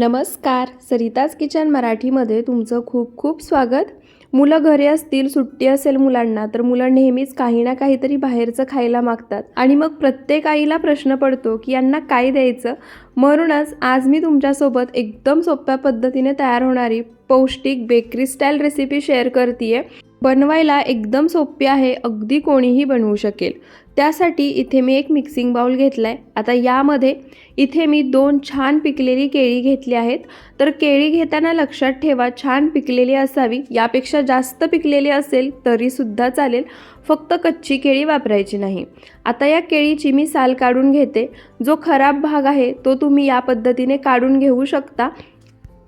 नमस्कार. सरिताज किचन मराठीमध्ये तुमचं खूप खूप स्वागत. मुलं घरी असतील सुट्टी असेल मुलांना तर मुलं नेहमीच काही ना काहीतरी बाहेरचं खायला मागतात. आणि मग प्रत्येक आईला प्रश्न पडतो की यांना काय द्यायचं? म्हणूनच आज मी तुमच्यासोबत एकदम सोप्या पद्धतीने तयार होणारी पौष्टिक बेकरी स्टाईल रेसिपी शेअर करते बनवायला एकदम सोपी आहे अगदी कोणीही बनवू शकेल. त्यासाठी इथे मी एक मिक्सिंग बाउल घेतला आहे आता यामध्ये इथे मी दोन छान पिकलेली केळी घेतली आहेत. तर केळी घेताना लक्षात ठेवा छान पिकलेली असावी. यापेक्षा जास्त पिकलेली असेल तरीसुद्धा चालेल. फक्त कच्ची केळी वापरायची नाही. आता या केळीची मी साल काढून घेते. जो खराब भाग आहे तो तुम्ही या पद्धतीने काढून घेऊ शकता.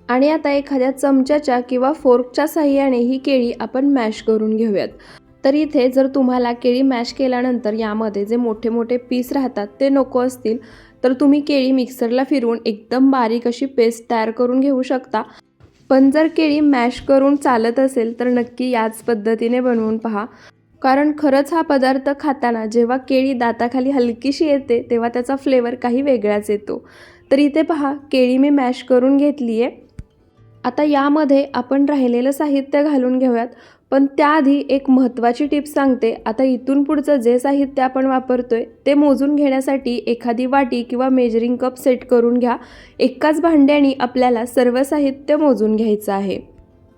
आणि आता एखाद्या चमच्याच्या किंवा फोर्कच्या साह्याने ही केळी आपण मॅश करून घेऊयात. तर इथे जर तुम्हाला केळी मॅश केल्यानंतर यामध्ये जे मोठे मोठे पीस राहतात ते नको असतील तर तुम्ही केळी मिक्सरला फिरवून एकदम बारीक अशी पेस्ट तयार करून घेऊ शकता. पण जर केळी मॅश करून चालत असेल तर नक्की याच पद्धतीने बनवून पहा. कारण खरंच हा पदार्थ खाताना जेव्हा केळी दाताखाली हलकीशी येते तेव्हा त्याचा फ्लेवर काही वेगळाच येतो. तर इथे पहा केळी मी मॅश करून घेतली आहे आता यामध्ये आपण राहिलेलं साहित्य घालून घेऊयात. पण त्याआधी एक महत्त्वाची टिप सांगते. आता इथून पुढचं जे साहित्य आपण वापरतोय ते मोजून घेण्यासाठी एखादी वाटी किंवा मेजरिंग कप सेट करून घ्या. एकाच भांड्याने आपल्याला सर्व साहित्य मोजून घ्यायचं आहे.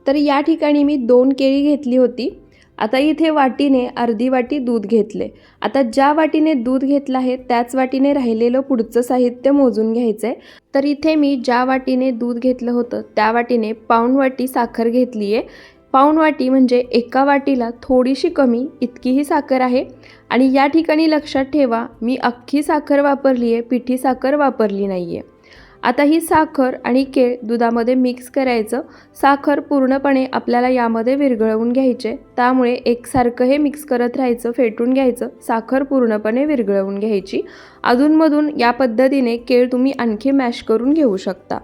तर या ठिकाणी मी दोन केळी घेतली होती. आता इथे वाटीने अर्धी वाटी दूध घेतले. आता ज्या वाटीने दूध घेतलं आहे त्याच वाटीने राहिलेलं पुढचं साहित्य मोजून घ्यायचं आहे तर इथे मी ज्या वाटीने दूध घेतलं होतं त्या वाटीने पाऊण वाटी साखर घेतली आहे पाऊण वाटी म्हणजे एका वाटीला थोडीशी कमी इतकीही साखर आहे. आणि या ठिकाणी लक्षात ठेवा मी अख्खी साखर वापरली आहे पिठी साखर वापरली नाही आहे आता ही साखर आणि केळ दुधामध्ये मिक्स करायचं. साखर पूर्णपणे आपल्याला यामध्ये विरघळवून घ्यायचे. त्यामुळे एकसारखं हे मिक्स करत राहायचं फेटून घ्यायचं. साखर पूर्णपणे विरघळवून घ्यायची. अधूनमधून या पद्धतीने केळ तुम्ही आणखी मॅश करून घेऊ शकता.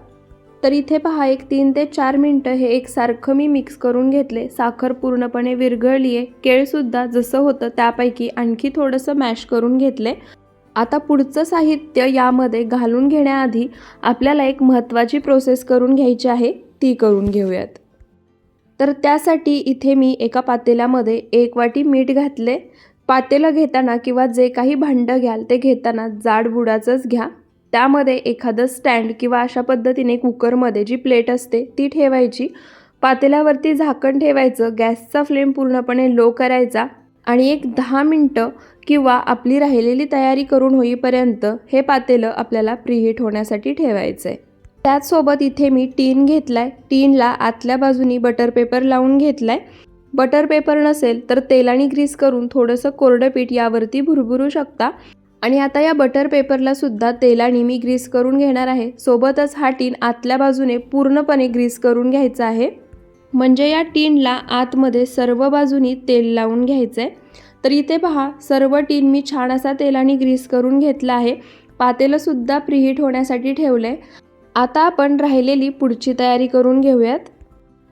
तर इथे पहा एक तीन ते चार मिनटं हे एकसारखं मी मिक्स करून घेतले. साखर पूर्णपणे विरघळली आहे केळसुद्धा जसं होतं त्यापैकी आणखी थोडंसं मॅश करून घेतले. आता पुढचं साहित्य यामध्ये घालून घेण्याआधी आपल्याला एक महत्त्वाची प्रोसेस करून घ्यायची आहे ती करून घेऊयात. तर त्यासाठी इथे मी एका पातेल्यामध्ये एक वाटी मीठ घातले. पातेलं घेताना किंवा जे काही भांडं घ्याल ते घेताना जाड बुडाचंच घ्या. त्यामध्ये एखादं स्टँड किंवा अशा पद्धतीने कुकरमध्ये जी प्लेट असते ती ठेवायची. पातेल्यावरती झाकण ठेवायचं गॅसचा फ्लेम पूर्णपणे लो करायचा आणि एक दहा मिनटं किंवा आपली राहिलेली तयारी करून होईपर्यंत हे पातेलं आपल्याला प्रीहीट होण्यासाठी ठेवायचं आहे त्याचसोबत इथे मी टीन घेतला आहे टीनला आतल्या बाजूनी बटर पेपर लावून घेतला आहे बटर पेपर नसेल तर तेलाने ग्रीस करून थोडंसं कोरडं पीठ यावरती भुरभुरू शकता. आणि आता या बटर पेपरला सुद्धा तेलाने मी ग्रीस करून घेणार आहे. सोबतच हा टीन आतल्या बाजूने पूर्णपणे ग्रीस करून घ्यायचा आहे. म्हणजे या टीनला आतमध्ये सर्व बाजूनी तेल लावून घ्यायचं आहे तर इथे पहा सर्व टीन मी छान असा तेलाने ग्रीस करून घेतला आहे. पातेलंसुद्धा प्रिहीट होण्यासाठी ठेवलं आहे आता आपण राहिलेली पुढची तयारी करून घेऊयात.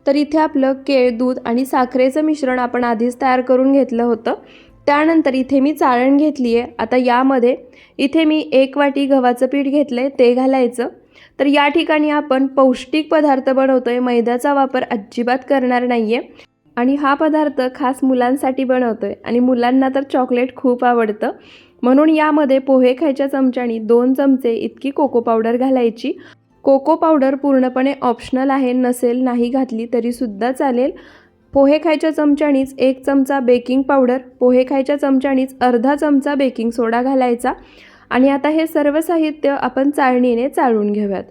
तर इथे आपलं केळ दूध आणि साखरेचं मिश्रण आपण आधीच तयार करून घेतलं होतं. त्यानंतर इथे मी चाळण घेतली आहे आता यामध्ये इथे मी एक वाटी गव्हाचं पीठ घेतलं आहे ते घालायचं. तर या ठिकाणी आपण पौष्टिक पदार्थ बनवतो आहे मैद्याचा वापर अजिबात करणार नाही आहे आणि हा पदार्थ खास मुलांसाठी बनवतो आहे आणि मुलांना तर चॉकलेट खूप आवडतं. म्हणून यामध्ये पोहे खायच्या चमच्यानी दोन चमचे इतकी कोको पावडर घालायची. कोको पावडर पूर्णपणे ऑप्शनल आहे नसेल नाही घातली तरीसुद्धा चालेल. पोहे खायच्या चमच्यानीच एक चमचा बेकिंग पावडर पोहे खायच्या चमच्यानीच अर्धा चमचा बेकिंग सोडा घालायचा. आणि आता हे सर्व साहित्य आपण चाळणीने चाळून घेऊयात.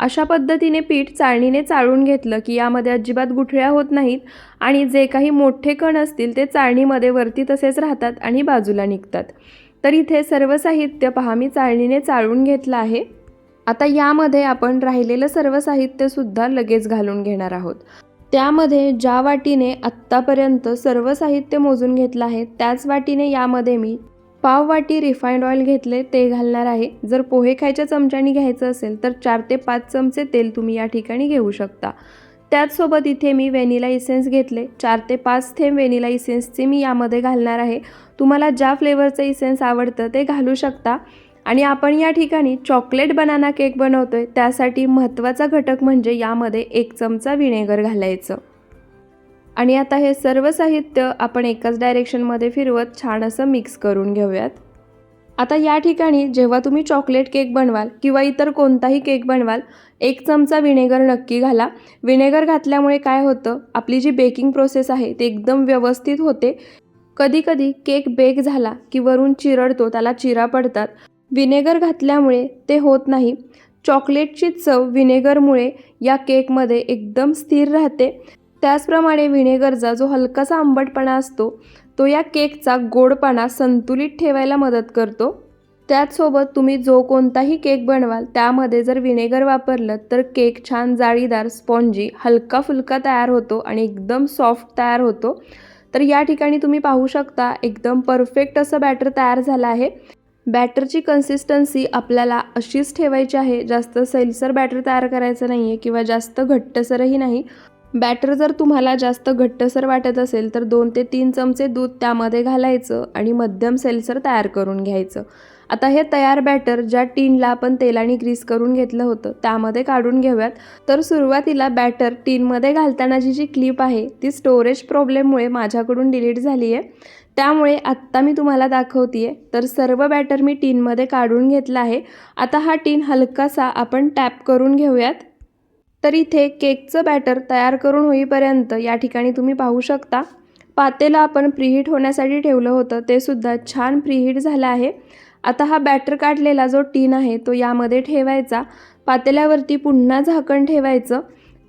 अशा पद्धतीने पीठ चाळणीने चाळून घेतलं की यामध्ये अजिबात गुठळ्या होत नाहीत आणि जे काही मोठे कण असतील ते चाळणीमध्ये वरती तसेच राहतात आणि बाजूला निघतात. तर इथे सर्व साहित्य पहा मी चाळणीने चाळून घेतलं आहे. आता यामध्ये आपण राहिलेलं सर्व साहित्यसुद्धा लगेच घालून घेणार आहोत. त्यामध्ये ज्या वाटीने आत्तापर्यंत सर्व साहित्य मोजून घेतलं आहे त्याच वाटीने यामध्ये मी पाव वाटी रिफाईंड ऑइल घेतले ते घालणार आहे. जर पोहे खायच्या चमच्यानी घ्यायचं असेल तर चार ते पाच चमचे तेल तुम्ही या ठिकाणी घेऊ शकता. त्याचसोबत इथे मी व्हॅनिला इसेन्स घेतले. चार ते पाच थेंब व्हॅनिला इसेन्सचे मी यामध्ये घालणार आहे. तुम्हाला ज्या फ्लेवरचं इसेन्स आवडतं ते घालू शकता. आणि आपण या ठिकाणी चॉकलेट बनाना केक बनवतोय त्यासाठी महत्त्वाचा घटक म्हणजे यामध्ये एक चमचा विनेगर घालायचं. आणि आता हे सर्व साहित्य आपण एकाच डायरेक्शनमध्ये फिरवत छान असं मिक्स करून घेऊयात. आता या ठिकाणी जेव्हा तुम्ही चॉकलेट केक बनवाल किंवा इतर कोणताही केक बनवाल एक चमचा विनेगर नक्की घाला. विनेगर घातल्यामुळे काय होतं? आपली जी बेकिंग प्रोसेस आहे ती एकदम व्यवस्थित होते. कधीकधी केक बेक झाला की वरून चिरडतो त्याला चिरा पडतात. विनेगर घातल्यामुळे ते होत नाही. चॉकलेटची चव विनेगरमुळे या केकमध्ये एकदम स्थिर राहते. त्याचप्रमाणे विनेगरचा जो हलकासा आंबटपणा असतो तो या केकचा गोडपणा संतुलित ठेवायला मदत करतो. त्याचसोबत तुम्ही जो कोणताही केक बनवाल त्यामध्ये जर विनेगर वापरलं तर केक छान जाळीदार स्पॉन्जी हलका फुलका तयार होतो आणि एकदम सॉफ्ट तयार होतो. तर या ठिकाणी तुम्ही पाहू शकता एकदम परफेक्ट असं बॅटर तयार झालं आहे. बॅटरची कन्सिस्टन्सी आपल्याला अशीच ठेवायची आहे जास्त सैलसर बॅटर तयार करायचं नाही आहे किंवा जास्त घट्टसरही नाही. बॅटर जर तुम्हाला जास्त घट्टसर वाटत असेल तर दोन ते तीन चमचे दूध त्यामध्ये घालायचं आणि मध्यम सेलसर तयार करून घ्यायचं. आता हे तयार बॅटर ज्या टीनला आपण तेलाने ग्रीस करून घेतलं होतं त्यामध्ये काढून घेऊयात. तर सुरुवातीला बॅटर टीनमध्ये घालतानाची जी क्लिप आहे ती स्टोरेज प्रॉब्लेममुळे माझ्याकडून डिलीट झाली आहे त्यामुळे आत्ता मी तुम्हाला दाखवते आहे तर सर्व बॅटर मी टीनमध्ये काढून घेतला आहे. आता हा टीन हलकासा आपण टॅप करून घेऊयात. तर इथे केकचं बॅटर तयार करून होईपर्यंत या ठिकाणी तुम्ही पाहू शकता. पातेला आपण प्रीहीट होण्यासाठी ठेवलं होतं ते सुद्धा छान प्रीहीट झालं आहे. आता हा बॅटर काढलेला जो टीन आहे तो यामध्ये ठेवायचा. पातेल्यावरती पुन्हा झाकण ठेवायचं.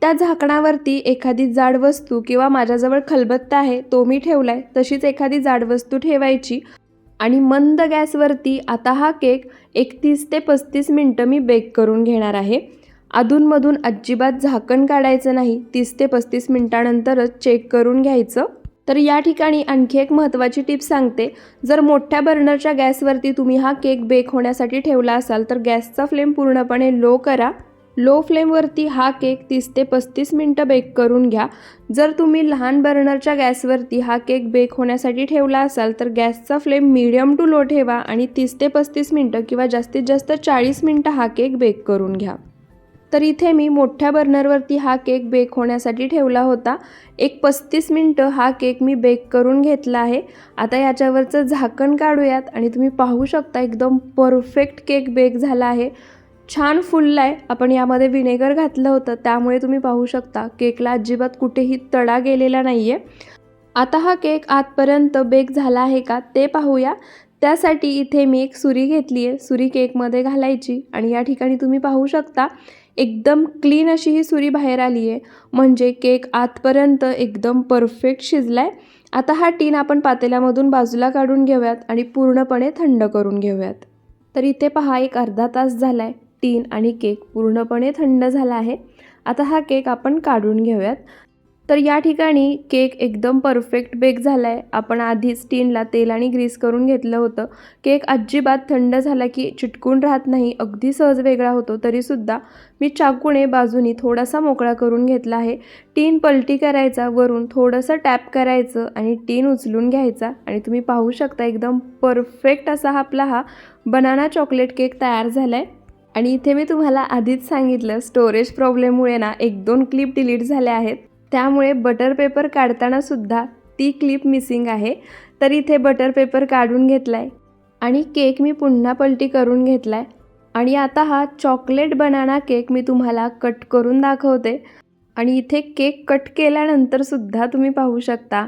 त्या झाकणावरती एखादी जाड वस्तू किंवा माझ्याजवळ खलबत्ता आहे तो मी ठेवला आहे तशीच एखादी जाड वस्तू ठेवायची. आणि मंद गॅसवरती आता हा केक एकतीस ते पस्तीस मिनटं मी बेक करून घेणार आहे. अधूनमधून अजिबात झाकण काढायचं नाही तीस ते पस्तीस मिनटानंतरच चेक करून घ्यायचं. तर या ठिकाणी आणखी एक महत्त्वाची टिप सांगते. जर मोठ्या बर्नरच्या गॅसवरती तुम्ही हा केक बेक होण्यासाठी ठेवला असाल तर गॅसचा फ्लेम पूर्णपणे लो करा. लो फ्लेमवरती हा केक तीस ते पस्तीस मिनटं बेक करून घ्या. जर तुम्ही लहान बर्नरच्या गॅसवरती हा केक बेक होण्यासाठी ठेवला असाल तर गॅसचा फ्लेम मिडियम टू लो ठेवा आणि तीस ते पस्तीस मिनटं किंवा जास्तीत जास्त चाळीस मिनटं हा केक बेक करून घ्या. तर इथे मी मोठ्या बर्नरवरती हा केक बेक होण्यासाठी ठेवला होता. एक पस्तीस मिनटं हा केक मी बेक करून घेतला आहे. आता याच्यावरचं झाकण काढूयात आणि तुम्ही पाहू शकता एकदम परफेक्ट केक बेक झाला आहे. छान फुलला आहे आपण यामध्ये विनेगर घातलं होतं. त्यामुळे तुम्ही पाहू शकता केकला अजिबात कुठेही तडा गेलेला नाही आहे आता हा केक आतपर्यंत बेक झाला आहे का ते पाहूया. त्यासाठी इथे मी एक सुरी घेतली आहे सुरी केकमध्ये घालायची आणि या ठिकाणी तुम्ही पाहू शकता एकदम क्लीन अशी ही सुरी बाहेर आली आहे म्हणजे केक आतपर्यंत एकदम परफेक्ट शिजला आहे आता हा टीन आपण पातेल्यामधून बाजूला काढून घेऊयात आणि पूर्णपणे थंड करून घेऊयात. तर इथे पहा एक अर्धा तास झाला आहे टीन आणि केक पूर्णपणे थंड झाला आहे. आता हा केक आपण काढून घेऊयात. तर या ठिकाणी केक एकदम परफेक्ट बेक झाला आहे आपण आधीच टीनला आणि ग्रीस करून घेतलं होतं. केक अजिबात थंड झाला की चिटकून राहत नाही अगदी सहज वेगळा होतो. तरीसुद्धा मी चाकूने बाजूनी थोडासा मोकळा करून घेतला आहे. टीन पलटी करायचा वरून थोडंसं टॅप करायचं आणि टीन उचलून घ्यायचा. आणि तुम्ही पाहू शकता एकदम परफेक्ट असा हा आपला हा बनाना चॉकलेट केक तयार झाला आहे आणि इथे मी तुम्हाला आधीच सांगितलं स्टोरेज प्रॉब्लेममुळे ना एक दोन क्लिप डिलीट झाल्या आहेत. त्यामुळे बटर पेपर काढताना सुद्धा ती क्लिप मिसिंग आहे. तर इथे बटर पेपर काढून घेतला आहे आणि केक मी पुन्हा पलटी करून घेतला आहे आणि आता हा चॉकलेट बनाना केक मी तुम्हाला कट करून दाखवते. आणि इथे केक कट केल्यानंतरसुद्धा तुम्ही पाहू शकता.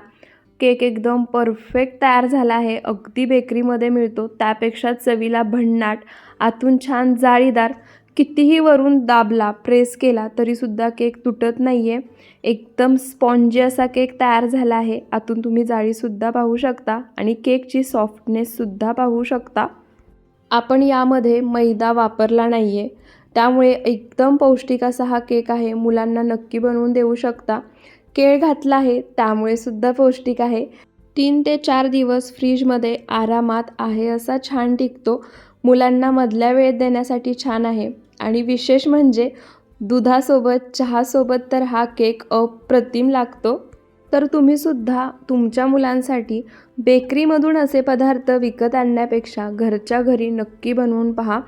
केक एकदम परफेक्ट तयार झाला आहे. अगदी बेकरीमध्ये मिळतो. त्यापेक्षा चवीला भन्नाट आतून छान जाळीदार कितीही वरून दाबला प्रेस केला तरीसुद्धा केक तुटत नाही आहे एकदम स्पॉन्जी असा केक तयार झाला आहे. आतून तुम्ही जाळीसुद्धा पाहू शकता आणि केकची सॉफ्टनेससुद्धा पाहू शकता. आपण यामध्ये मैदा वापरला नाही आहे त्यामुळे एकदम पौष्टिक असा हा केक आहे. मुलांना नक्की बनवून देऊ शकता. केळ घातला आहे त्यामुळे सुद्धा पौष्टिक आहे. तीन ते चार दिवस फ्रीजमध्ये आरामात आहे असा छान टिकतो. मुलांना मधल्या वेळेत देण्यासाठी छान आहे. आणि विशेष म्हणजे दुधासोबत चहासोबत तर हा केक अप्रतिम लागतो. तर तुम्हीसुद्धा तुमच्या मुलांसाठी बेकरीमधून असे पदार्थ विकत आणण्यापेक्षा घरच्या घरी नक्की बनवून पहा.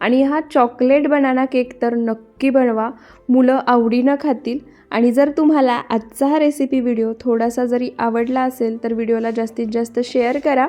आणि हा चॉकलेट बनाना केक तर नक्की बनवा. मुलं आवडीनं खातील. आणि जर तुम्हाला आजचा हा रेसिपी व्हिडिओ थोडासा जरी आवडला असेल तर व्हिडिओला जास्तीत जास्त शेअर करा.